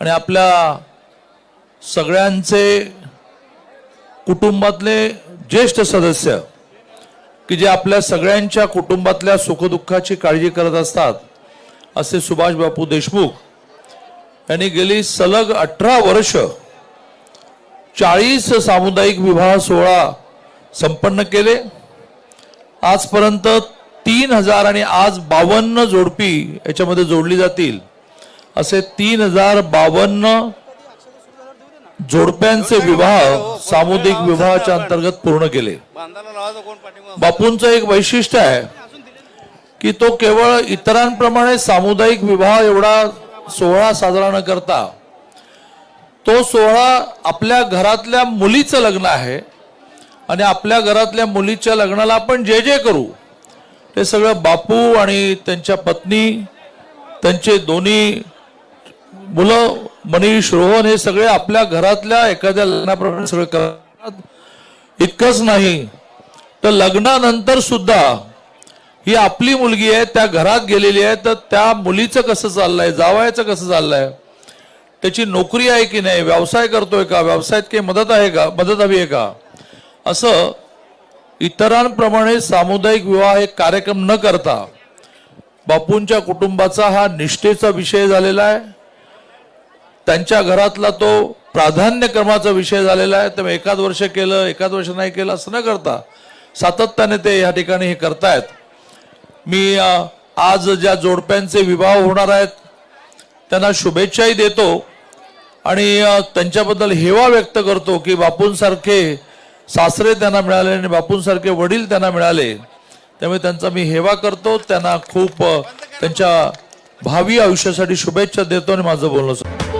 आणि आपल्या सगळ्यांचे कुटुंबातले ज्येष्ठ सदस्य की जे आपल्या सगळ्यांच्या कुटुंबातल्या सुखदुःखाची काळजी करत असतात असे सुभाष बापू देशमुख यांनी गेली सलग अठरा वर्ष चाळीस सामुदायिक विवाह सोहळा संपन्न केले. आजपर्यंत तीन हजार आणि आज बावन्न जोडपी याच्यामध्ये जोडली जातील. असे तीन हजार बावन्न जोडप्यांचे विवाह सामुदायिक विवाहाच्या अंतर्गत पूर्ण केले. बापूंचं एक वैशिष्ट्य आहे की तो केवळ इतरांप्रमाणे सामुदायिक विवाह एवढा सोहळा साजरा न करता तो सोहळा आपल्या घरातल्या मुलीचं लग्न आहे आणि आपल्या घरातल्या मुलीच्या लग्नाला आपण जे जे करू ते सगळं बापू आणि त्यांच्या पत्नी त्यांचे दोन्ही मुलं मनीष रोहन हे सगळे आपल्या घरातल्या एखाद्या लग्नाप्रमाणे सगळे करतात. इतकंच नाही तर लग्नानंतर सुद्धा ही आपली मुलगी आहे त्या घरात गेलेली आहे तर त्या मुलीचं कसं चाललंय जावयाचं कसं चाललंय? त्याची नोकरी आहे की नाही? व्यवसाय करतोय का? व्यवसायात काही मदत आहे का? मदत हवी आहे का? असं इतरांप्रमाणे सामुदायिक विवाह एक कार्यक्रम न करता बापूंच्या कुटुंबाचा हा निष्ठेचा विषय झालेला आहे. त्यांच्या घरातला तो प्राधान्यक्रमाचा विषय झालेला आहे. तर एकाच वर्ष केलं एकाच वर्ष नाही केलं असं न करता सातत्याने ते या ठिकाणी हे करतायत. मी आज ज्या जोडप्यांचे विवाह होणार आहेत त्यांना शुभेच्छाही देतो आणि त्यांच्याबद्दल हेवा व्यक्त करतो की बापूंसारखे सासरे त्यांना मिळाले आणि बापूंसारखे वडील त्यांना मिळाले. त्यामुळे त्यांचा मी हेवा करतो त्यांना खूप त्यांच्या भावी आयुष्यासाठी शुभेच्छा देतो आणि माझं बोलणं संपतं.